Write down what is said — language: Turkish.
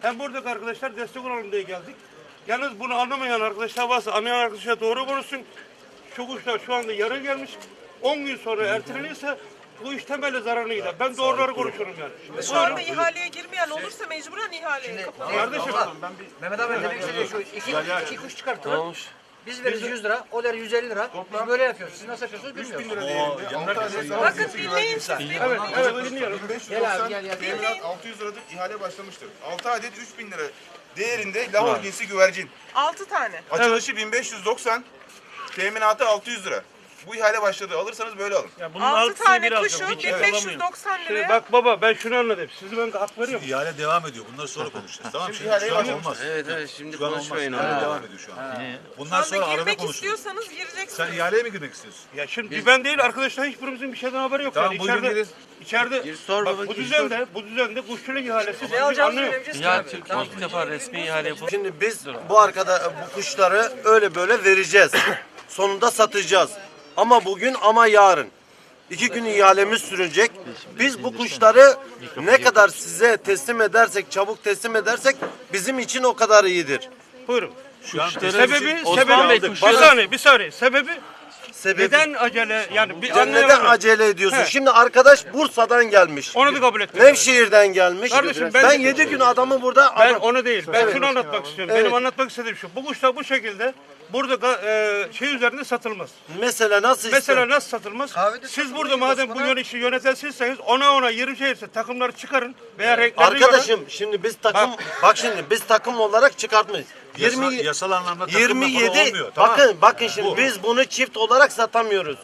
Hem buradaki arkadaşlar destek olalım diye geldik. Yalnız bunu anlamayan arkadaşlar varsa anlayan arkadaşlar doğru konuşsun. Şu kuşlar şu anda yarın gelmiş. 10 gün sonra ertelenirse bu iş temelde zararını gider. Ben doğruları konuşuyorum yani. Şu anda ihaleye girmeyen olursa mecburen ihaleye kapanır. Kardeşim Mehmet abi demek istediği şu iki, iki kuş çıkartılır. Biz veririz 100 lira, o der 150 lira. Biz böyle yapıyoruz. Siz nasıl yapıyorsunuz bilmiyoruz. Bakın dinleyin siz. evet evet dinliyorum. Gel abi gel gel. Teminat 600 liradır ihale başlamıştır. 6 adet 3000 lira değerinde lahor cinsi güvercin. 6 tane. Açılışı 1590, teminatı 600 lira. Bu ihale başladı. Alırsanız böyle alın. Ya bunun 6 altısını tane bir kuşu alacağım. Hiç alamıyorum. 1590 Şimdi liraya. bak baba ben şunu anladım. Sizi ben hak veriyorum. İhale devam ediyor. Bunları sonra konuşacağız. Tamam mı? Şimdi şu an olmaz. Evet evet şimdi Şu an olmaz. konuşmayın İhale ha. devam ediyor şu an. Şu Bundan anda sonra arada girmek konuşuruz. istiyorsanız gireceksiniz. Sen ihaleye mi girmek istiyorsun? Ya şimdi ben değil arkadaşlar hiçbirimizin bir şeyden haberi yok. Tamam, yani buyurun içeride, içeride Gir, sor bak, baba, bu gir, düzende, bu düzende kuşçuluk ihalesi. Ne biz alacağımızı anlıyoruz. bilemeyeceğiz ki Ya. Türkiye ilk defa resmi ihale yapıldı. Şimdi biz bu arkada bu kuşları öyle böyle vereceğiz. Sonunda satacağız. Ama bugün ama yarın. İki gün ihalemiz sürecek. Biz bu kuşları ne kadar size teslim edersek, çabuk teslim edersek bizim için o kadar iyidir. Buyurun. Şu Sebebi, sebebi, bir saniye, bir saniye. Sebebi Sebebi neden acele, yani bir neden anlayamadım. acele ediyorsun? He. Şimdi arkadaş Bursa'dan gelmiş. Onu da kabul etmiyorum. Nevşehir'den gelmiş. Kardeşim ben- ben 7 gün adamı burada Ben adam- onu değil. Ben şunu anlatmak istiyorum. Evet. Benim anlatmak istediğim şu. Bu kuşlar bu şekilde burada ga- e, şey üzerinde satılmaz. mesela nasıl Mesela nasıl satılmaz? Kahvede Siz satılıyor burada madem bu yön işi yönetensizseniz ona ona 20 şeyse takımları çıkarın veya renklerini Arkadaşım şimdi biz takım bak, şimdi biz takım olarak çıkartmayız. Yasa, 20 yasal anlamda takılma falan 27 olmuyor. Tamam. bakın bakın şimdi Bu. biz bunu çift olarak satamıyoruz.